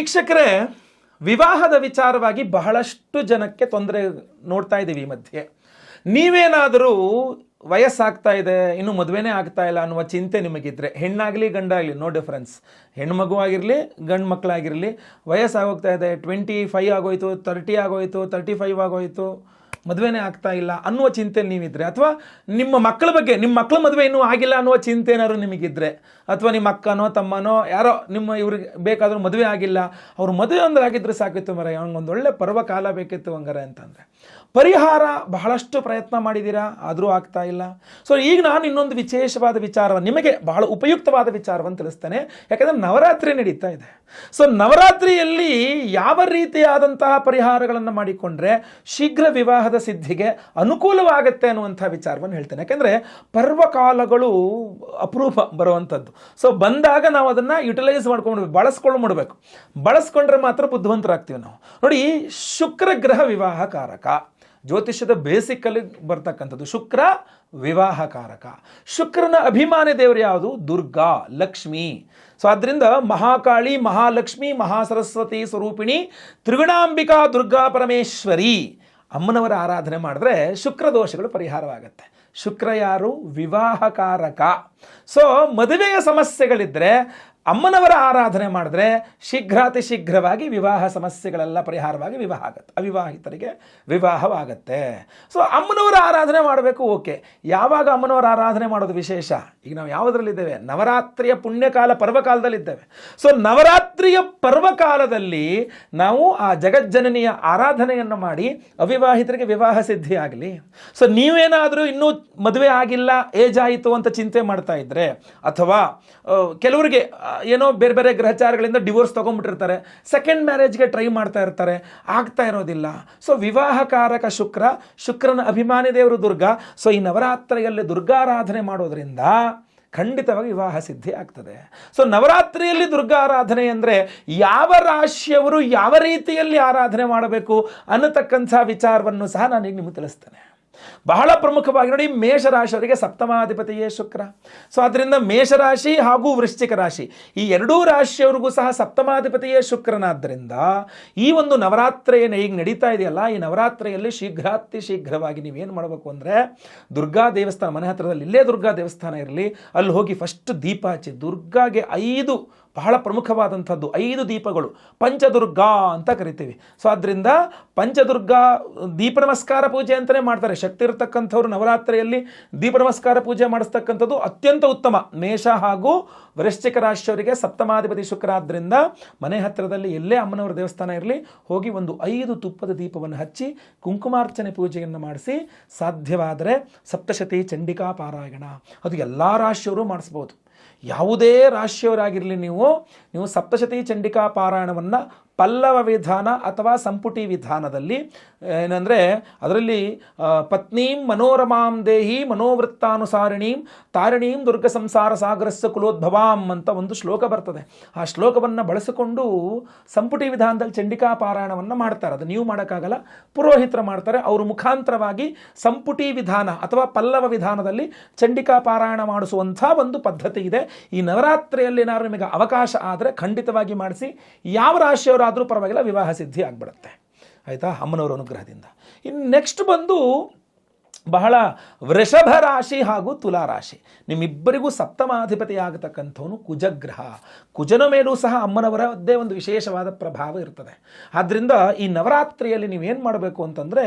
ವೀಕ್ಷಕರೇ, ವಿವಾಹದ ವಿಚಾರವಾಗಿ ಬಹಳಷ್ಟು ಜನಕ್ಕೆ ತೊಂದರೆ ನೋಡ್ತಾ ಇದ್ದೀವಿ ಈ ಮಧ್ಯೆ. ನೀವೇನಾದರೂ ವಯಸ್ಸಾಗ್ತಾ ಇದೆ, ಇನ್ನು ಮದುವೆನೇ ಆಗ್ತಾ ಇಲ್ಲ ಅನ್ನುವ ಚಿಂತೆ ನಿಮಗಿದ್ರೆ, ಹೆಣ್ಣಾಗಲಿ ಗಂಡಾಗಲಿ ನೋ ಡಿಫರೆನ್ಸ್ ಹೆಣ್ಮಗು ಆಗಿರಲಿ, ಗಂಡು ಮಕ್ಕಳಾಗಿರಲಿ ವಯಸ್ಸಾಗೋಗ್ತಾ ಇದೆ ಟ್ವೆಂಟಿ ಫೈವ್ ಆಗೋಯ್ತು ತರ್ಟಿ ಆಗೋಯ್ತು ತರ್ಟಿ ಫೈವ್ ಆಗೋಯ್ತು ಮದುವೆನೇ ಆಗ್ತಾ ಇಲ್ಲ ಅನ್ನುವ ಚಿಂತೆ ನೀವಿದ್ರೆ, ಅಥವಾ ನಿಮ್ಮ ಮಕ್ಕಳ ಬಗ್ಗೆ, ನಿಮ್ಮ ಮಕ್ಕಳ ಮದುವೆ ಇನ್ನೂ ಆಗಿಲ್ಲ ಅನ್ನುವ ಚಿಂತೆ ಏನಾದ್ರು ನಿಮಗಿದ್ರೆ, ಅಥವಾ ನಿಮ್ಮ ಅಕ್ಕನೋ, ತಮ್ಮನೋ, ಯಾರೋ ನಿಮ್ಮ ಇವ್ರಿಗೆ ಬೇಕಾದರೂ ಮದುವೆ ಆಗಿಲ್ಲ, ಅವ್ರ ಮದುವೆ ಆಗಿದ್ರೆ ಸಾಕಿತ್ತು ಮರ ಒಂದು ಒಳ್ಳೆ ಪರ್ವಕಾಲ ಬೇಕಿತ್ತು, ಹಂಗಾರೆ ಅಂತಂದರೆ. ಪರಿಹಾರ ಬಹಳಷ್ಟು ಪ್ರಯತ್ನ ಮಾಡಿದ್ದೀರಾ? ಆದರೂ ಆಗ್ತಾ ಇಲ್ಲ. ಸೊ ಈಗ ನಾನು ಇನ್ನೊಂದು ವಿಶೇಷವಾದ ವಿಚಾರ ನಿಮಗೆ ಬಹಳ ಉಪಯುಕ್ತವಾದ ವಿಚಾರವನ್ನು ತಿಳಿಸ್ತೇನೆ. ಯಾಕಂದರೆ ನವರಾತ್ರಿ ನಡೀತಾ ಇದೆ. ಸೊ ನವರಾತ್ರಿಯಲ್ಲಿ ಯಾವ ರೀತಿಯಾದಂತಹ ಪರಿಹಾರಗಳನ್ನು ಮಾಡಿಕೊಂಡ್ರೆ ಶೀಘ್ರ ವಿವಾಹದ ಸಿದ್ಧಿಗೆ ಅನುಕೂಲವಾಗುತ್ತೆ ಅನ್ನುವಂಥ ವಿಚಾರವನ್ನು ಹೇಳ್ತೇನೆ. ಯಾಕೆಂದರೆ ಪರ್ವಕಾಲಗಳು ಅಪರೂಪ ಬರುವಂಥದ್ದು. ಸೊ ಬಂದಾಗ ನಾವು ಅದನ್ನು ಯುಟಿಲೈಸ್ ಮಾಡ್ಕೊಂಡು ಬಳಸ್ಕೊಂಡು ಮಾಡಬೇಕು ಬಳಸ್ಕೊಂಡ್ರೆ ಮಾತ್ರ ಬುದ್ಧಿವಂತರಾಗ್ತೀವಿ ನಾವು. ನೋಡಿ ಶುಕ್ರ ಗ್ರಹ ವಿವಾಹ ಕಾರಕ ಜ್ಯೋತಿಷ್ಯದ ಬೇಸಿಕಲ್ಲಿ ಬರ್ತಕ್ಕಂಥದ್ದು. ಶುಕ್ರ ವಿವಾಹಕಾರಕ. ಶುಕ್ರನ ಅಭಿಮಾನಿ ದೇವರು ಯಾವುದು? ದುರ್ಗಾ, ಲಕ್ಷ್ಮಿ. ಸೊ ಆದ್ದರಿಂದ ಮಹಾಕಾಳಿ, ಮಹಾಲಕ್ಷ್ಮಿ, ಮಹಾಸರಸ್ವತಿ ಸ್ವರೂಪಿಣಿ ತ್ರಿಗುಣಾಂಬಿಕಾ ದುರ್ಗಾ ಪರಮೇಶ್ವರಿ ಅಮ್ಮನವರ ಆರಾಧನೆ ಮಾಡಿದ್ರೆ ಶುಕ್ರ ದೋಷಗಳು ಪರಿಹಾರವಾಗುತ್ತೆ. ಶುಕ್ರ ಯಾರು? ವಿವಾಹಕಾರಕ. ಸೊ ಮದುವೆಯ ಸಮಸ್ಯೆಗಳಿದ್ದರೆ ಅಮ್ಮನವರ ಆರಾಧನೆ ಮಾಡಿದ್ರೆ ಶೀಘ್ರಾತಿ ಶೀಘ್ರವಾಗಿ ವಿವಾಹ ಸಮಸ್ಯೆಗಳೆಲ್ಲ ಪರಿಹಾರವಾಗಿ ವಿವಾಹ ಆಗುತ್ತೆ. ಅವಿವಾಹಿತರಿಗೆ ವಿವಾಹವಾಗತ್ತೆ. ಸೊ ಅಮ್ಮನವರ ಆರಾಧನೆ ಮಾಡಬೇಕು, ಓಕೆ. ಯಾವಾಗ ಅಮ್ಮನವರ ಆರಾಧನೆ ಮಾಡೋದು ವಿಶೇಷ? ಈಗ ನಾವು ಯಾವುದರಲ್ಲಿದ್ದೇವೆ? ನವರಾತ್ರಿಯ ಪುಣ್ಯಕಾಲ ಪರ್ವಕಾಲದಲ್ಲಿದ್ದೇವೆ. ಸೊ ನವರಾತ್ರಿಯ ಪರ್ವಕಾಲದಲ್ಲಿ ನಾವು ಆ ಜಗಜ್ಜನನಿಯ ಆರಾಧನೆಯನ್ನು ಮಾಡಿ ಅವಿವಾಹಿತರಿಗೆ ವಿವಾಹ ಸಿದ್ಧಿ ಆಗಲಿ. ಸೊ ನೀವೇನಾದರೂ ಇನ್ನೂ ಮದುವೆ ಆಗಿಲ್ಲ, ಏಜ್ ಆಯಿತು ಅಂತ ಚಿಂತೆ ಮಾಡ್ತಾ ಇದ್ದರೆ ಅಥವಾ ಕೆಲವರಿಗೆ ಏನೋ ಬೇರೆ ಬೇರೆ ಗ್ರಹಚಾರಗಳಿಂದ ಡಿವೋರ್ಸ್ ತೊಗೊಂಡ್ಬಿಟ್ಟಿರ್ತಾರೆ ಸೆಕೆಂಡ್ ಮ್ಯಾರೇಜ್ಗೆ ಟ್ರೈ ಮಾಡ್ತಾ ಇರ್ತಾರೆ, ಆಗ್ತಾ ಇರೋದಿಲ್ಲ. ಸೊ ವಿವಾಹಕಾರಕ ಶುಕ್ರ, ಶುಕ್ರನ ಅಭಿಮಾನಿ ದೇವರು ದುರ್ಗಾ. ಸೊ ಈ ನವರಾತ್ರಿಯಲ್ಲಿ ದುರ್ಗಾರಾಧನೆ ಮಾಡೋದ್ರಿಂದ ಖಂಡಿತವಾಗಿ ವಿವಾಹ ಸಿದ್ಧಿ ಆಗ್ತದೆ. ಸೊ ನವರಾತ್ರಿಯಲ್ಲಿ ದುರ್ಗಾ ಆರಾಧನೆ ಅಂದರೆ ಯಾವ ರಾಶಿಯವರು ಯಾವ ರೀತಿಯಲ್ಲಿ ಆರಾಧನೆ ಮಾಡಬೇಕು ಅನ್ನತಕ್ಕಂಥ ವಿಚಾರವನ್ನು ಸಹ ನಾನು ಈಗ ನಿಮಗೆ ತಿಳಿಸ್ತೇನೆ. ಬಹಳ ಪ್ರಮುಖವಾಗಿ ನೋಡಿ ಮೇಷರಾಶಿಯವರಿಗೆ ಸಪ್ತಮಾಧಿಪತಿಯೇ ಶುಕ್ರ. ಸೊ ಅದರಿಂದ ಮೇಷರಾಶಿ ಹಾಗೂ ವೃಶ್ಚಿಕ ರಾಶಿ, ಈ ಎರಡೂ ರಾಶಿಯವರಿಗೂ ಸಹ ಸಪ್ತಮಾಧಿಪತಿಯೇ ಶುಕ್ರನಾದ್ದರಿಂದ ಈ ಒಂದು ನವರಾತ್ರಿ ಏನು ಈಗ ನಡೀತಾ ಇದೆಯಲ್ಲ, ಈ ನವರಾತ್ರಿಯಲ್ಲಿ ಶೀಘ್ರಾತಿ ಶೀಘ್ರವಾಗಿ ನೀವೇನು ಮಾಡಬೇಕು ಅಂದರೆ, ದುರ್ಗಾ ದೇವಸ್ಥಾನ, ಮನೆ ಹತ್ರದಲ್ಲಿ ಇಲ್ಲೇ ದುರ್ಗಾ ದೇವಸ್ಥಾನ ಇರಲಿ, ಅಲ್ಲಿ ಹೋಗಿ ಫಸ್ಟ್ ದೀಪ ಹಚ್ಚಿ ದುರ್ಗಾಗೆ ಐದು ಬಹಳ ಪ್ರಮುಖವಾದಂಥದ್ದು. ಐದು ದೀಪಗಳು. ಪಂಚದುರ್ಗಾ ಅಂತ ಕರಿತೀವಿ. ಸೊ ಆದ್ದರಿಂದ ಪಂಚದುರ್ಗಾ ದೀಪ ನಮಸ್ಕಾರ ಪೂಜೆ ಅಂತಲೇ ಮಾಡ್ತಾರೆ. ಶಕ್ತಿ ಇರತಕ್ಕಂಥವ್ರು ನವರಾತ್ರಿಯಲ್ಲಿ ದೀಪ ನಮಸ್ಕಾರ ಪೂಜೆ ಮಾಡಿಸ್ತಕ್ಕಂಥದ್ದು ಅತ್ಯಂತ ಉತ್ತಮ. ಮೇಷ ಹಾಗೂ ವೃಶ್ಚಿಕ ರಾಶಿಯವರಿಗೆ ಸಪ್ತಮಾಧಿಪತಿ ಶುಕ್ರ ಆದ್ದರಿಂದ ಮನೆ ಹತ್ತಿರದಲ್ಲಿ ಎಲ್ಲೇ ಅಮ್ಮನವರ ದೇವಸ್ಥಾನ ಇರಲಿ, ಹೋಗಿ ಒಂದು ಐದು ತುಪ್ಪದ ದೀಪವನ್ನು ಹಚ್ಚಿ ಕುಂಕುಮಾರ್ಚನೆ ಪೂಜೆಯನ್ನು ಮಾಡಿಸಿ ಸಾಧ್ಯವಾದರೆ ಸಪ್ತಶತಿ ಚಂಡಿಕಾ ಪಾರಾಯಣ. ಅದು ಎಲ್ಲ ರಾಶಿಯವರು ಮಾಡಿಸ್ಬೋದು. ಯಾವುದೇ ರಾಶಿಯವರಾಗಿರಲಿ ನೀವು ನೀವು ಸಪ್ತಶತಿ ಚಂಡಿಕಾ ಪಾರಾಯಣವನ್ನು ಪಲ್ಲವ ವಿಧಾನ ಅಥವಾ ಸಂಪುಟಿ ವಿಧಾನದಲ್ಲಿ ಏನಂದರೆ ಅದರಲ್ಲಿ ಪತ್ನೀಂ ಮನೋರಮಾಂ ದೇಹಿ ಮನೋವೃತ್ತಾನುಸಾರಿಣೀಂ ತಾರಿಣೀಂ ದುರ್ಗ ಸಂಸಾರ ಸಾಗರಸ್ಯ ಕುಲೋದ್ಭವಾಂ ಅಂತ ಒಂದು ಶ್ಲೋಕ ಬರ್ತದೆ. ಆ ಶ್ಲೋಕವನ್ನು ಬಳಸಿಕೊಂಡು ಸಂಪುಟಿ ವಿಧಾನದಲ್ಲಿ ಚಂಡಿಕಾ ಪಾರಾಯಣವನ್ನು ಮಾಡ್ತಾರೆ. ಅದು ನೀವು ಮಾಡೋಕ್ಕಾಗಲ್ಲ, ಪುರೋಹಿತರು ಮಾಡ್ತಾರೆ. ಅವರು ಮುಖಾಂತರವಾಗಿ ಸಂಪುಟಿ ವಿಧಾನ ಅಥವಾ ಪಲ್ಲವ ವಿಧಾನದಲ್ಲಿ ಚಂಡಿಕಾ ಪಾರಾಯಣ ಮಾಡಿಸುವಂಥ ಒಂದು ಪದ್ಧತಿ ಇದೆ. ಈ ನವರಾತ್ರಿಯಲ್ಲಿ ಏನಾದ್ರು ನಿಮಗೆ ಅವಕಾಶ ಆದರೆ ಖಂಡಿತವಾಗಿ ಮಾಡಿಸಿ. ಯಾವ ರಾಶಿಯವರಾದರೂ ಪರವಾಗಿಲ್ಲ, ವಿವಾಹ ಸಿದ್ಧಿ ಆಗಿಬಿಡುತ್ತೆ. ಆಯಿತಾ? ಅಮ್ಮನವರ ಅನುಗ್ರಹದಿಂದ. ಇನ್ನು ನೆಕ್ಸ್ಟ್ ಬಂದು ಬಹಳ ವೃಷಭ ರಾಶಿ ಹಾಗೂ ತುಲಾ ರಾಶಿ. ನಿಮ್ಮಿಬ್ಬರಿಗೂ ಸಪ್ತಮಾಧಿಪತಿ ಆಗತಕ್ಕಂಥವನು ಕುಜಗ್ರಹ. ಕುಜನ ಮೇಲೂ ಸಹ ಅಮ್ಮನವರದ್ದೇ ಒಂದು ವಿಶೇಷವಾದ ಪ್ರಭಾವ ಇರ್ತದೆ. ಆದ್ದರಿಂದ ಈ ನವರಾತ್ರಿಯಲ್ಲಿ ನೀವೇನು ಮಾಡಬೇಕು ಅಂತಂದರೆ,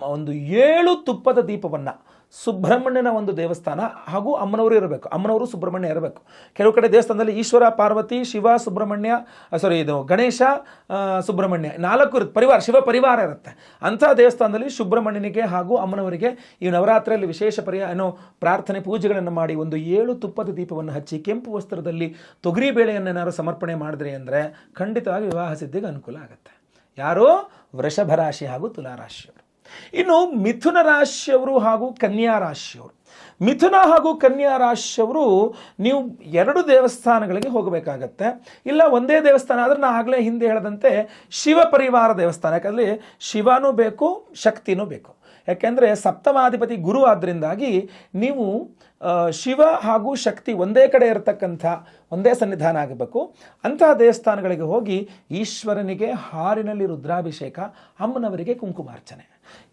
ಒಂದು ಏಳು ತುಪ್ಪದ ದೀಪವನ್ನು ಸುಬ್ರಹ್ಮಣ್ಯನ ಒಂದು ದೇವಸ್ಥಾನ ಹಾಗೂ ಅಮ್ಮನವರು ಇರಬೇಕು. ಅಮ್ಮನವರು ಸುಬ್ರಹ್ಮಣ್ಯ ಇರಬೇಕು. ಕೆಲವು ಕಡೆ ದೇವಸ್ಥಾನದಲ್ಲಿ ಈಶ್ವರ, ಪಾರ್ವತಿ, ಶಿವ, ಸುಬ್ರಹ್ಮಣ್ಯ ಸಾರಿ ಇದು ಗಣೇಶ ಸುಬ್ರಹ್ಮಣ್ಯ ನಾಲ್ಕು ಇರುತ್ತೆ ಪರಿವಾರ, ಶಿವ ಪರಿವಾರ ಇರುತ್ತೆ. ಅಂಥ ದೇವಸ್ಥಾನದಲ್ಲಿ ಸುಬ್ರಹ್ಮಣ್ಯನಿಗೆ ಹಾಗೂ ಅಮ್ಮನವರಿಗೆ ಈ ನವರಾತ್ರಿಯಲ್ಲಿ ವಿಶೇಷ ಪರಿಯ, ಏನೋ, ಪ್ರಾರ್ಥನೆ ಪೂಜೆಗಳನ್ನು ಮಾಡಿ ಒಂದು ಏಳು ತುಪ್ಪದ ದೀಪವನ್ನು ಹಚ್ಚಿ ಕೆಂಪು ವಸ್ತ್ರದಲ್ಲಿ ತೊಗರಿ ಬೇಳೆಯನ್ನೇನಾದ್ರು ಸಮರ್ಪಣೆ ಮಾಡಿದ್ರಿ ಅಂದರೆ ಖಂಡಿತವಾಗಿ ವಿವಾಹ ಸಿದ್ಧಿಗೆ ಅನುಕೂಲ ಆಗುತ್ತೆ. ಯಾರೋ? ವೃಷಭ ರಾಶಿ ಹಾಗೂ ತುಲಾ ರಾಶಿಯವರು ಇನ್ನು ಮಿಥುನ ರಾಶಿಯವರು ಹಾಗೂ ಕನ್ಯಾ ರಾಶಿಯವರು. ಮಿಥುನ ಹಾಗೂ ಕನ್ಯಾ ರಾಶಿಯವರು, ನೀವು ಎರಡು ದೇವಸ್ಥಾನಗಳಿಗೆ ಹೋಗಬೇಕಾಗತ್ತೆ. ಇಲ್ಲ ಒಂದೇ ದೇವಸ್ಥಾನ ಆದರೆ ನಾನು ಆಗಲೇ ಹಿಂದೆ ಹೇಳದಂತೆ ಶಿವ ಪರಿವಾರ ದೇವಸ್ಥಾನ. ಯಾಕಂದರೆ ಶಿವನೂ ಬೇಕು, ಶಕ್ತಿನೂ ಬೇಕು. ಯಾಕೆಂದರೆ ಸಪ್ತಮಾಧಿಪತಿ ಗುರು ಆದ್ದರಿಂದಾಗಿ ನೀವು ಶಿವ ಹಾಗೂ ಶಕ್ತಿ ಒಂದೇ ಕಡೆ ಇರತಕ್ಕಂಥ ಒಂದೇ ಸನ್ನಿಧಾನ ಆಗಬೇಕು. ಅಂತಹ ದೇವಸ್ಥಾನಗಳಿಗೆ ಹೋಗಿ ಈಶ್ವರನಿಗೆ ಹಾರಿನಲ್ಲಿ ರುದ್ರಾಭಿಷೇಕ, ಅಮ್ಮನವರಿಗೆ ಕುಂಕುಮಾರ್ಚನೆ.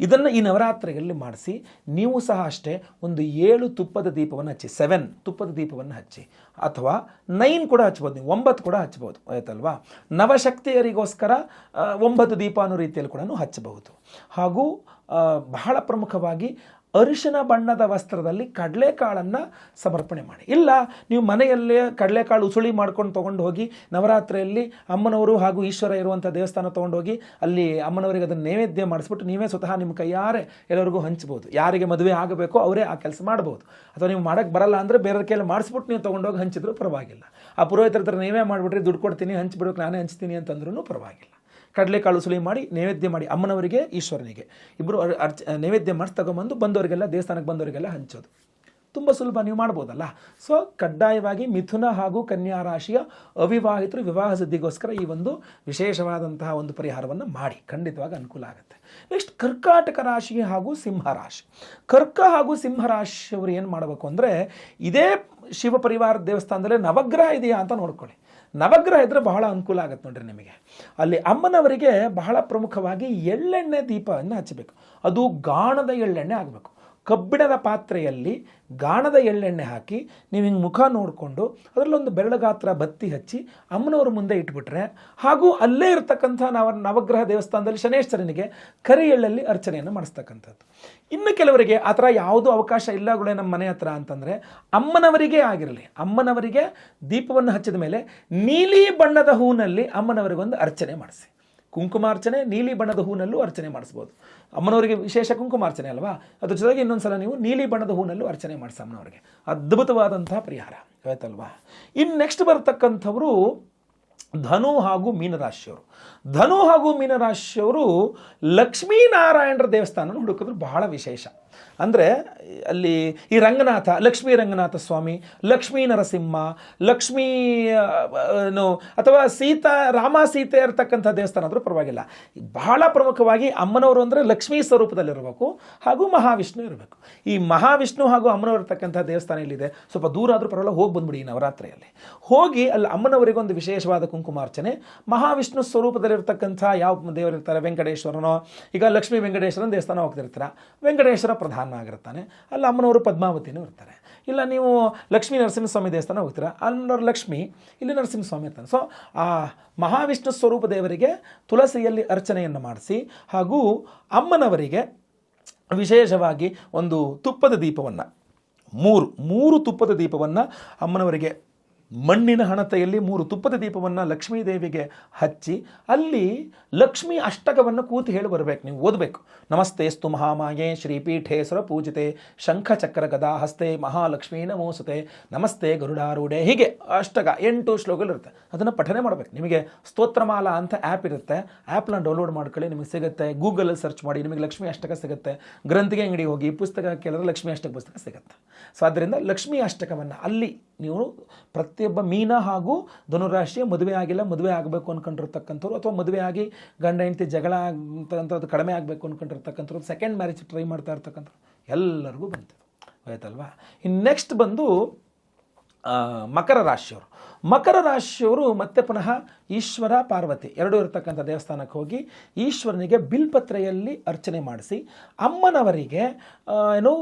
ಇದನ್ನು ಈ ನವರಾತ್ರಿಯಲ್ಲಿ ಮಾಡಿಸಿ ನೀವು ಸಹ ಅಷ್ಟೇ ಒಂದು ಏಳು ತುಪ್ಪದ ದೀಪವನ್ನು ಹಚ್ಚಿ ಸೆವೆನ್ ತುಪ್ಪದ ದೀಪವನ್ನು ಹಚ್ಚಿ, ಅಥವಾ ನೈನ್ ಕೂಡ ಹಚ್ಬೋದು ನೀವು, ಒಂಬತ್ತು ಕೂಡ ಹಚ್ಬೋದು, ಆಯ್ತಲ್ವಾ? ನವಶಕ್ತಿಯರಿಗೋಸ್ಕರ ಒಂಬತ್ತು ದೀಪ ಅನ್ನೋ ರೀತಿಯಲ್ಲಿ ಕೂಡ ಹಚ್ಚಬಹುದು. ಹಾಗೂ ಬಹಳ ಪ್ರಮುಖವಾಗಿ ಅರಿಶಿನ ಬಣ್ಣದ ವಸ್ತ್ರದಲ್ಲಿ ಕಡಲೆಕಾಳನ್ನು ಸಮರ್ಪಣೆ ಮಾಡಿ. ಇಲ್ಲ, ನೀವು ಮನೆಯಲ್ಲೇ ಕಡಲೆಕಾಳು ಉಸುಳಿ ಮಾಡ್ಕೊಂಡು ತೊಗೊಂಡು ಹೋಗಿ ನವರಾತ್ರಿಯಲ್ಲಿ ಅಮ್ಮನವರು ಹಾಗೂ ಈಶ್ವರ ಇರುವಂಥ ದೇವಸ್ಥಾನ ತೊಗೊಂಡು ಹೋಗಿ ಅಲ್ಲಿ ಅಮ್ಮನವರಿಗೆ ಅದನ್ನು ನೈವೇದ್ಯ ಮಾಡಿಸ್ಬಿಟ್ಟು ನೀವೇ ಸ್ವತಃ ನಿಮ್ಮ ಕೈಯಾರೆ ಎಲ್ಲರಿಗೂ ಹಂಚ್ಬೋದು. ಯಾರಿಗೆ ಮದುವೆ ಆಗಬೇಕೋ ಅವರೇ ಆ ಕೆಲಸ ಮಾಡ್ಬೋದು. ಅಥವಾ ನೀವು ಮಾಡೋಕ್ಕೆ ಬರಲ್ಲ ಅಂದರೆ ಬೇರೆಯವ್ರ ಕೈಯಲ್ಲಿ ಮಾಡಿಸ್ಬಿಟ್ಟು ನೀವು ತೊಗೊಂಡೋಗಿ ಹಂಚಿದ್ರು ಪರವಾಗಿಲ್ಲ. ಆ ಪುರೋಹಿತರ ಹತ್ರ ನೀವೇ ಮಾಡಿಬಿಟ್ರೆ ದುಡ್ಡು ಕೊಡ್ತೀನಿ ಹಂಚ್ಬಿಡೋಕೆ ನಾನೇ ಹಂಚ್ತೀನಿ ಅಂತಂದ್ರೂ ಪರವಾಗಿಲ್ಲ. ಕಡಲೆಕಾಳು ಸುಲಿ ಮಾಡಿ, ನೈವೇದ್ಯ ಮಾಡಿ ಅಮ್ಮನವರಿಗೆ, ಈಶ್ವರನಿಗೆ. ಇಬ್ಬರು ಅರ್ಚ ನೈವೇದ್ಯ ಮಾಡಿ ತಗೊಂಬಂದು ಬಂದವರಿಗೆಲ್ಲ, ದೇವಸ್ಥಾನಕ್ಕೆ ಬಂದವರಿಗೆಲ್ಲ ಹಂಚೋದು. ತುಂಬ ಸುಲಭ, ನೀವು ಮಾಡ್ಬೋದಲ್ಲ? ಸೊ ಕಡ್ಡಾಯವಾಗಿ ಮಿಥುನ ಹಾಗೂ ಕನ್ಯಾ ರಾಶಿಯ ಅವಿವಾಹಿತರು ವಿವಾಹ ಸಿದ್ಧಿಗೋಸ್ಕರ ಈ ಒಂದು ವಿಶೇಷವಾದಂತಹ ಒಂದು ಪರಿಹಾರವನ್ನು ಮಾಡಿ. ಖಂಡಿತವಾಗಿ ಅನುಕೂಲ ಆಗುತ್ತೆ. ನೆಕ್ಸ್ಟ್ ಕರ್ಕಾಟಕ ರಾಶಿ ಹಾಗೂ ಸಿಂಹ ರಾಶಿ. ಕರ್ಕ ಹಾಗೂ ಸಿಂಹ ರಾಶಿಯವರು ಏನು ಮಾಡಬೇಕು ಅಂದರೆ, ಇದೇ ಶಿವ ಪರಿವಾರ ದೇವಸ್ಥಾನದಲ್ಲಿ ನವಗ್ರಹ ಇದೆಯಾ ಅಂತ ನೋಡ್ಕೊಳ್ಳಿ. ನವಗ್ರಹ ಇದ್ರೆ ಬಹಳ ಅನುಕೂಲ ಆಗುತ್ತೆ ನೋಡ್ರಿ ನಿಮಗೆ. ಅಲ್ಲಿ ಅಮ್ಮನವರಿಗೆ ಬಹಳ ಪ್ರಮುಖವಾಗಿ ಎಳ್ಳೆಣ್ಣೆ ದೀಪವನ್ನು ಹಚ್ಚಬೇಕು. ಅದು ಗಾಣದ ಎಳ್ಳೆಣ್ಣೆ ಆಗಬೇಕು. ಕಬ್ಬಿಣದ ಪಾತ್ರೆಯಲ್ಲಿ ಗಾಣದ ಎಳ್ಳೆಣ್ಣೆ ಹಾಕಿ ನೀವು ಹಿಂಗೆ ಮುಖ ನೋಡಿಕೊಂಡು ಅದರಲ್ಲೊಂದು ಬೆರಳುಗಾತ್ರ ಬತ್ತಿ ಹಚ್ಚಿ ಅಮ್ಮನವ್ರ ಮುಂದೆ ಇಟ್ಬಿಟ್ರೆ ಹಾಗೂ ಅಲ್ಲೇ ಇರತಕ್ಕಂಥ ನಾವು ನವಗ್ರಹ ದೇವಸ್ಥಾನದಲ್ಲಿ ಶನೇಶ್ವರನಿಗೆ ಕರಿ ಎಳ್ಳಲ್ಲಿ ಅರ್ಚನೆಯನ್ನು ಮಾಡಿಸ್ತಕ್ಕಂಥದ್ದು. ಇನ್ನು ಕೆಲವರಿಗೆ ಆ ಥರ ಯಾವುದೂ ಅವಕಾಶ ಇಲ್ಲ ನಮ್ಮ ಮನೆ ಹತ್ರ ಅಂತಂದರೆ ಅಮ್ಮನವರಿಗೆ ಆಗಿರಲಿ. ಅಮ್ಮನವರಿಗೆ ದೀಪವನ್ನು ಹಚ್ಚಿದ ಮೇಲೆ ನೀಲಿ ಬಣ್ಣದ ಹೂನಲ್ಲಿ ಅಮ್ಮನವರಿಗೊಂದು ಅರ್ಚನೆ ಮಾಡಿಸಿ. ಕುಂಕುಮಾರ್ಚನೆ, ನೀಲಿ ಬಣ್ಣದ ಹೂನಲ್ಲೂ ಅರ್ಚನೆ ಮಾಡಿಸ್ಬೋದು. ಅಮ್ಮನವರಿಗೆ ವಿಶೇಷ ಕುಂಕುಮಾರ್ಚನೆ ಅಲ್ವಾ? ಅದ್ರ ಜೊತೆಗೆ ಇನ್ನೊಂದು ಸಲ ನೀವು ನೀಲಿ ಬಣ್ಣದ ಹೂನಲ್ಲೂ ಅರ್ಚನೆ ಮಾಡಿಸಿ ಅಮ್ಮನವರಿಗೆ ಅದ್ಭುತವಾದಂತಹ ಪರಿಹಾರ. ಆಯ್ತಲ್ವಾ ಇನ್ನು ನೆಕ್ಸ್ಟ್ ಬರ್ತಕ್ಕಂಥವರು ಧನು ಹಾಗೂ ಮೀನರಾಶಿಯವರು. ಧನು ಹಾಗೂ ಮೀನರಾಶಿಯವರು ಲಕ್ಷ್ಮೀನಾರಾಯಣರ ದೇವಸ್ಥಾನ ಹುಡುಕಿದ್ರು ಬಹಳ ವಿಶೇಷ. ಅಂದರೆ ಅಲ್ಲಿ ಈ ರಂಗನಾಥ, ಲಕ್ಷ್ಮೀ ರಂಗನಾಥ ಸ್ವಾಮಿ, ಲಕ್ಷ್ಮೀ ನರಸಿಂಹ, ಲಕ್ಷ್ಮೀ ಅಥವಾ ಸೀತಾ, ರಾಮ ಸೀತೆ ಇರತಕ್ಕಂಥ ದೇವಸ್ಥಾನ ಆದರೂ ಪರವಾಗಿಲ್ಲ. ಬಹಳ ಪ್ರಮುಖವಾಗಿ ಅಮ್ಮನವರು ಅಂದರೆ ಲಕ್ಷ್ಮೀ ಸ್ವರೂಪದಲ್ಲಿರಬೇಕು ಹಾಗೂ ಮಹಾವಿಷ್ಣು ಇರಬೇಕು. ಈ ಮಹಾವಿಷ್ಣು ಹಾಗೂ ಅಮ್ಮನವರು ಇರತಕ್ಕಂಥ ದೇವಸ್ಥಾನ ಇಲ್ಲಿದೆ ಸ್ವಲ್ಪ ದೂರ ಆದರೂ ಪರವಾಗಿಲ್ಲ, ಹೋಗಿ ಬಂದ್ಬಿಡಿ ಈ ನವರಾತ್ರಿಯಲ್ಲಿ. ಹೋಗಿ ಅಲ್ಲಿ ಅಮ್ಮನವರಿಗೆ ಒಂದು ವಿಶೇಷವಾದ ಕುಂಕುಮಾರ್ಚನೆ, ಮಹಾವಿಷ್ಣು ಸ್ವರೂಪದಲ್ಲಿರ್ತಕ್ಕಂಥ ಯಾವ ದೇವರಿರ್ತಾರೆ? ವೆಂಕಟೇಶ್ವರನೋ? ಈಗ ಲಕ್ಷ್ಮೀ ವೆಂಕಟೇಶ್ವರನ ದೇವಸ್ಥಾನ ಹೋಗ್ತಿರ್ತೀರ. ವೆಂಕಟೇಶ್ವರ ಪ್ರಧಾನ ಆಗಿರ್ತಾನೆ ಅಲ್ಲಿ ಅಮ್ಮನವರು ಪದ್ಮಾವತಿನೂ ಇರ್ತಾರೆ. ಇಲ್ಲ, ನೀವು ಲಕ್ಷ್ಮೀ ನರಸಿಂಹಸ್ವಾಮಿ ದೇವಸ್ಥಾನ ಹೋಗ್ತೀರಾ? ಅಮ್ಮನವರ ಲಕ್ಷ್ಮಿ, ಇಲ್ಲಿ ನರಸಿಂಹಸ್ವಾಮಿ ಇರ್ತಾನೆ. ಸೊ ಆ ಮಹಾವಿಷ್ಣು ಸ್ವರೂಪ ದೇವರಿಗೆ ತುಳಸಿಯಲ್ಲಿ ಅರ್ಚನೆಯನ್ನು ಮಾಡಿಸಿ, ಹಾಗೂ ಅಮ್ಮನವರಿಗೆ ವಿಶೇಷವಾಗಿ ಒಂದು ತುಪ್ಪದ ದೀಪವನ್ನು, ಮೂರು ಮೂರು ತುಪ್ಪದ ದೀಪವನ್ನು ಅಮ್ಮನವರಿಗೆ ಮಣ್ಣಿನ ಹಣತೆಯಲ್ಲಿ ಮೂರು ತುಪ್ಪದ ದೀಪವನ್ನು ಲಕ್ಷ್ಮೀ ದೇವಿಗೆ ಹಚ್ಚಿ ಅಲ್ಲಿ ಲಕ್ಷ್ಮೀ ಅಷ್ಟಕವನ್ನು ಕೂತು ಹೇಳಿ ಬರಬೇಕು. ನೀವು ಓದಬೇಕು. ನಮಸ್ತೆ ಸ್ತು ಮಹಾಮಾಯೆ ಶ್ರೀಪೀಠೆ ಪೂಜಿತೆ ಶಂಖ ಚಕ್ರ ಗದಾ ಹಸ್ತೆ ಮಹಾಲಕ್ಷ್ಮೀ ನಮೋಸತೆ. ನಮಸ್ತೆ ಗರುಡಾರೂಢೆ. ಹೀಗೆ ಅಷ್ಟಕ ಎಂಟು ಶ್ಲೋಕಗಳಿರುತ್ತೆ ಅದನ್ನು ಪಠನೆ ಮಾಡಬೇಕು. ನಿಮಗೆ ಸ್ತೋತ್ರಮಾಲಾ ಅಂತ ಆ್ಯಪ್ ಇರುತ್ತೆ. ಆ್ಯಪ್ನ ಡೌನ್ಲೋಡ್ ಮಾಡ್ಕೊಳ್ಳಿ. ನಿಮಗೆ ಸಿಗುತ್ತೆ. ಗೂಗಲಲ್ಲಿ ಸರ್ಚ್ ಮಾಡಿ ನಿಮಗೆ ಲಕ್ಷ್ಮಿ ಅಷ್ಟಕ ಸಿಗುತ್ತೆ. ಗ್ರಂಥಿಗೆ ಅಂಗಡಿ ಹೋಗಿ ಪುಸ್ತಕ ಕೇಳಿದ್ರೆ ಲಕ್ಷ್ಮೀ ಅಷ್ಟಕ ಪುಸ್ತಕ ಸಿಗುತ್ತೆ. ಸೊ ಅದರಿಂದ ಲಕ್ಷ್ಮೀ ಅಷ್ಟಕವನ್ನು ಅಲ್ಲಿ ನೀವು ಪ್ರತಿಯೊಬ್ಬ ಮೀನ ಹಾಗೂ ಧನುರಾಶಿಯ ಮದುವೆ ಆಗಿಲ್ಲ, ಮದುವೆ ಆಗಬೇಕು ಅಂದ್ಕೊಂಡಿರ್ತಕ್ಕಂಥವ್ರು ಅಥವಾ ಮದುವೆ ಆಗಿ ಗಂಡ, ಹೆಂಡತಿ ಜಗಳ ಅಂತಂಥದ್ದು ಕಡಿಮೆ ಆಗಬೇಕು ಅಂದ್ಕೊಂಡಿರ್ತಕ್ಕಂಥವ್ರು ಸೆಕೆಂಡ್ ಮ್ಯಾರೇಜ್ ಟ್ರೈ ಮಾಡ್ತಾ ಇರ್ತಕ್ಕಂಥವ್ರು, ಎಲ್ಲರಿಗೂ ಬಂತು ಆಯ್ತಲ್ವಾ ಇನ್ನು ನೆಕ್ಸ್ಟ್ ಬಂದು ಮಕರ ರಾಶಿಯವರು. ಮಕರ ರಾಶಿಯವರು ಮತ್ತೆ ಪುನಃ ಈಶ್ವರ ಪಾರ್ವತಿ ಎರಡೂ ಇರತಕ್ಕಂಥ ದೇವಸ್ಥಾನಕ್ಕೆ ಹೋಗಿ ಈಶ್ವರನಿಗೆ ಬಿಲ್ಪತ್ರೆಯಲ್ಲಿ ಅರ್ಚನೆ ಮಾಡಿಸಿ, ಅಮ್ಮನವರಿಗೆ ಏನು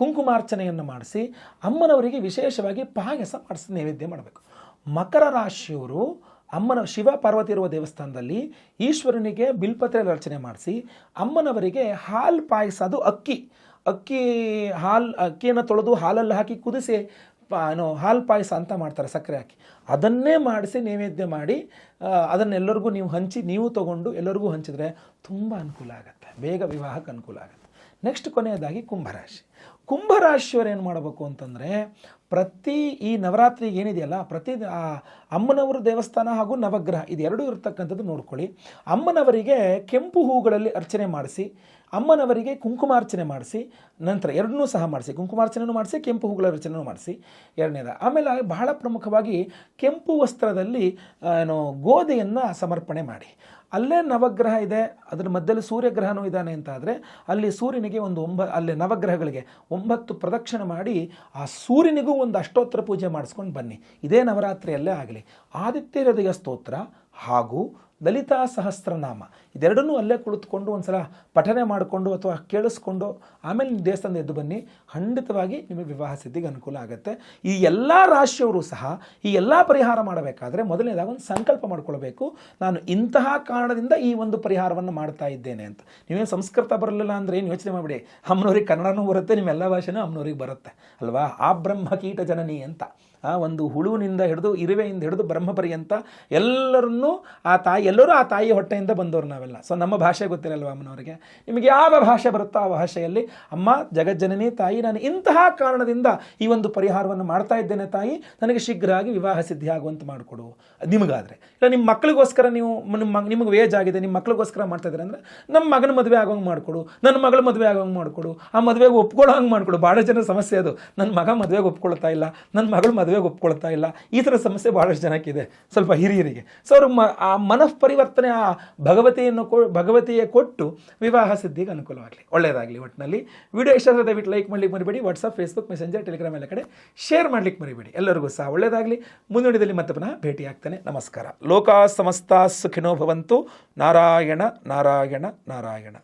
ಕುಂಕುಮಾರ್ಚನೆಯನ್ನು ಮಾಡಿಸಿ, ಅಮ್ಮನವರಿಗೆ ವಿಶೇಷವಾಗಿ ಪಾಯಸ ಮಾಡಿಸಿ ನೈವೇದ್ಯ ಮಾಡಬೇಕು. ಮಕರ ರಾಶಿಯವರು ಅಮ್ಮನ, ಶಿವ ಪಾರ್ವತಿ ಇರುವ ದೇವಸ್ಥಾನದಲ್ಲಿ ಈಶ್ವರನಿಗೆ ಬಿಲ್ಪತ್ರೆಯಲ್ಲಿ ಅರ್ಚನೆ ಮಾಡಿಸಿ, ಅಮ್ಮನವರಿಗೆ ಹಾಲು ಪಾಯಸ, ಅದು ಅಕ್ಕಿ ಅಕ್ಕಿ ಹಾಲು, ಅಕ್ಕಿಯನ್ನು ತೊಳೆದು ಹಾಲಲ್ಲಿ ಹಾಕಿ ಕುದಿಸಿ ಪಾ ಹಾಲು ಪಾಯಸ ಅಂತ ಮಾಡ್ತಾರೆ ಸಕ್ಕರೆ ಹಾಕಿ. ಅದನ್ನೇ ಮಾಡಿಸಿ ನೈವೇದ್ಯ ಮಾಡಿ ಅದನ್ನೆಲ್ಲರಿಗೂ ನೀವು ಹಂಚಿ, ನೀವು ತಗೊಂಡು ಎಲ್ಲರಿಗೂ ಹಂಚಿದರೆ ತುಂಬ ಅನುಕೂಲ ಆಗುತ್ತೆ. ಬೇಗ ವಿವಾಹಕ್ಕೆ ಅನುಕೂಲ ಆಗುತ್ತೆ. ನೆಕ್ಸ್ಟ್ ಕೊನೆಯದಾಗಿ ಕುಂಭರಾಶಿ. ಕುಂಭರಾಶಿಯವರು ಏನು ಮಾಡಬೇಕು ಅಂತಂದರೆ, ಪ್ರತಿ ಈ ನವರಾತ್ರಿಗೆ ಏನಿದೆಯಲ್ಲ, ಪ್ರತಿ ಅಮ್ಮನವರ ದೇವಸ್ಥಾನ ಹಾಗೂ ನವಗ್ರಹ, ಇದೆರಡೂ ಇರತಕ್ಕಂಥದ್ದು ನೋಡ್ಕೊಳ್ಳಿ. ಅಮ್ಮನವರಿಗೆ ಕೆಂಪು ಹೂಗಳಲ್ಲಿ ಅರ್ಚನೆ ಮಾಡಿಸಿ, ಅಮ್ಮನವರಿಗೆ ಕುಂಕುಮಾರ್ಚನೆ ಮಾಡಿಸಿ, ನಂತರ ಎರಡನ್ನೂ ಸಹ ಮಾಡಿಸಿ ಕುಂಕುಮಾರ್ಚನೆಯೂ ಮಾಡಿಸಿ, ಕೆಂಪು ಹೂಗಳ ಅರ್ಚನೆಯೂ ಮಾಡಿಸಿ, ಎರಡನೇದ. ಆಮೇಲೆ ಬಹಳ ಪ್ರಮುಖವಾಗಿ ಕೆಂಪು ವಸ್ತ್ರದಲ್ಲಿ ಏನು ಗೋಧಿಯನ್ನು ಸಮರ್ಪಣೆ ಮಾಡಿ. ಅಲ್ಲೇ ನವಗ್ರಹ ಇದೆ, ಅದರ ಮಧ್ಯದಲ್ಲಿ ಸೂರ್ಯಗ್ರಹನೂ ಇದ್ದಾನೆ ಅಂತ ಆದರೆ ಅಲ್ಲಿ ಸೂರ್ಯನಿಗೆ ಒಂದು ಒಂಬ, ಅಲ್ಲಿ ನವಗ್ರಹಗಳಿಗೆ ಒಂಬತ್ತು ಪ್ರದಕ್ಷಿಣೆ ಮಾಡಿ ಆ ಸೂರ್ಯನಿಗೂ ಒಂದು ಅಷ್ಟೋತ್ತರ ಪೂಜೆ ಮಾಡಿಸ್ಕೊಂಡು ಬನ್ನಿ. ಇದೇ ನವರಾತ್ರಿಯಲ್ಲೇ ಆಗಲಿ. ಆದಿತ್ಯ ಹೃದಯ ಸ್ತೋತ್ರ ಹಾಗೂ ಲಲಿತಾ ಸಹಸ್ರನಾಮ. ಇದೆರಡನ್ನೂ ಅಲ್ಲೇ ಕುಳಿತುಕೊಂಡು ಒಂದ್ಸಲ ಪಠನೆ ಮಾಡಿಕೊಂಡು ಅಥವಾ ಕೇಳಿಸ್ಕೊಂಡು ಆಮೇಲೆ ನಿಮ್ಮ ದೇವಸ್ಥಾನ ಎದ್ದು ಬನ್ನಿ. ಖಂಡಿತವಾಗಿ ನಿಮಗೆ ವಿವಾಹ ಸಿದ್ಧಿಗೆ ಅನುಕೂಲ ಆಗುತ್ತೆ. ಈ ಎಲ್ಲ ರಾಶಿಯವರು ಸಹ ಈ ಎಲ್ಲ ಪರಿಹಾರ ಮಾಡಬೇಕಾದ್ರೆ ಮೊದಲನೇದಾಗಿ ಒಂದು ಸಂಕಲ್ಪ ಮಾಡಿಕೊಳ್ಬೇಕು. ನಾನು ಇಂತಹ ಕಾರಣದಿಂದ ಈ ಒಂದು ಪರಿಹಾರವನ್ನು ಮಾಡ್ತಾ ಇದ್ದೇನೆ ಅಂತ. ನೀವೇನು ಸಂಸ್ಕೃತ ಬರಲಿಲ್ಲ ಅಂದರೆ ಏನು ಯೋಚನೆ ಮಾಡಿಬಿಡಿ. ಅಮ್ಮನವ್ರಿಗೆ ಕನ್ನಡನೂ ಬರುತ್ತೆ ನಿಮ್ಮ ಎಲ್ಲ ಭಾಷೆನೂ ಅಮ್ಮನವ್ರಿಗೆ ಬರುತ್ತೆ. ಅಲ್ವಾ? ಆ ಬ್ರಹ್ಮ ಕೀಟ ಜನನಿ ಅಂತ. ಆ ಒಂದು ಹುಳುವಿನಿಂದ ಹಿಡಿದು ಇರುವೆಯಿಂದ ಹಿಡಿದು ಬ್ರಹ್ಮಪರ್ಯಂತ ಎಲ್ಲರನ್ನೂ ಆ ತಾಯಿ, ಎಲ್ಲರೂ ಆ ತಾಯಿ ಹೊಟ್ಟೆಯಿಂದ ಬಂದವರು ನಾವೆಲ್ಲ. ಸೊ ನಮ್ಮ ಭಾಷೆ ಗೊತ್ತಿರಲ್ವ ಅಮ್ಮನವರಿಗೆ? ನಿಮಗೆ ಯಾವ ಭಾಷೆ ಬರುತ್ತೋ ಆ ಭಾಷೆಯಲ್ಲಿ, ಅಮ್ಮ, ಜಗಜ್ಜನನಿ, ತಾಯಿ, ನಾನು ಇಂತಹ ಕಾರಣದಿಂದ ಈ ಒಂದು ಪರಿಹಾರವನ್ನು ಮಾಡ್ತಾ ಇದ್ದೇನೆ ತಾಯಿ, ನನಗೆ ಶೀಘ್ರವಾಗಿ ವಿವಾಹ ಸಿದ್ಧಿ ಆಗುವಂತೆ ಮಾಡಿಕೊಡು. ನಿಮಗಾದರೆ. ಇಲ್ಲ, ನಿಮ್ಮ ಮಕ್ಕಳಿಗೋಸ್ಕರ ನೀವು, ನಿಮ್ಮ ಮಗ್- ನಿಮಗೆ ವೇಜ್ ಆಗಿದೆ, ನಿಮ್ಮ ಮಕ್ಕಳಿಗೋಸ್ಕರ ಮಾಡ್ತಾ ಇದ್ದಾರೆ ಅಂದರೆ, ನಮ್ಮ ಮಗನ ಮದುವೆ ಆಗೋಂಗೆ ಮಾಡಿಕೊಡು, ನನ್ನ ಮಗಳ ಮದುವೆ ಆಗೋಂಗೆ ಮಾಡಿಕೊಡು, ಆ ಮದುವೆಗೆ ಒಪ್ಕೊಳ್ಳೋ ಹಂಗೆ ಮಾಡಿಕೊಡು. ಭಾಳ ಜನ ಸಮಸ್ಯೆ ಅದು. ನನ್ನ ಮಗ ಮದುವೆಗೆ ಒಪ್ಕೊಳ್ತಾ ಇಲ್ಲ, ನನ್ನ ಮಗಳು ಮದುವೆಗೆ ಒಪ್ಕೊಳ್ತಾ ಇಲ್ಲ. ಈ ಥರ ಸಮಸ್ಯೆ ಭಾಳಷ್ಟು ಜನಕ್ಕಿದೆ ಸ್ವಲ್ಪ ಹಿರಿಯರಿಗೆ. ಸೊ ಅವರು ಮ ಆ ಮನಃ ಪರಿವರ್ತನೆ ಆ ಭಗವತಿಯನ್ನು ಕೊ ಭಗವತಿಯೇ ಕೊಟ್ಟು ವಿವಾಹ ಸಿದ್ಧಿಗೆ ಅನುಕೂಲವಾಗಲಿ. ಒಳ್ಳೆಯದಾಗಲಿ ಒಟ್ಟಿನಲ್ಲಿ ವಿಡಿಯೋ ಇಷ್ಟ ಆದರೆ ದಯವಿಟ್ಟು ಲೈಕ್ ಮಾಡಲಿಕ್ಕೆ ಮರಿಬೇಡಿ. ವಾಟ್ಸಪ್ ಫೇಸ್ಬುಕ್ ಮೆಸೆಂಜರ್ ಟೆಲಿಗ್ರಾಮ್ ಎಲ್ಲ ಕಡೆ ಶೇರ್ ಮಾಡ್ಲಿಕ್ಕೆ ಮರಿಬೇಡಿ. ಎಲ್ಲರಿಗೂ ಸಹ ಒಳ್ಳೆಯದಾಗಲಿ. ಮುಂದುವರಿದಲ್ಲಿ ಮತ್ತೆ ಪುನಃ ಭೇಟಿ ಆಗ್ತಾನೆ ನಮಸ್ಕಾರ. ಲೋಕ ಸಮಸ್ತ ಸುಖಿನೋ ಭವಂತು. ನಾರಾಯಣ ನಾರಾಯಣ ನಾರಾಯಣ.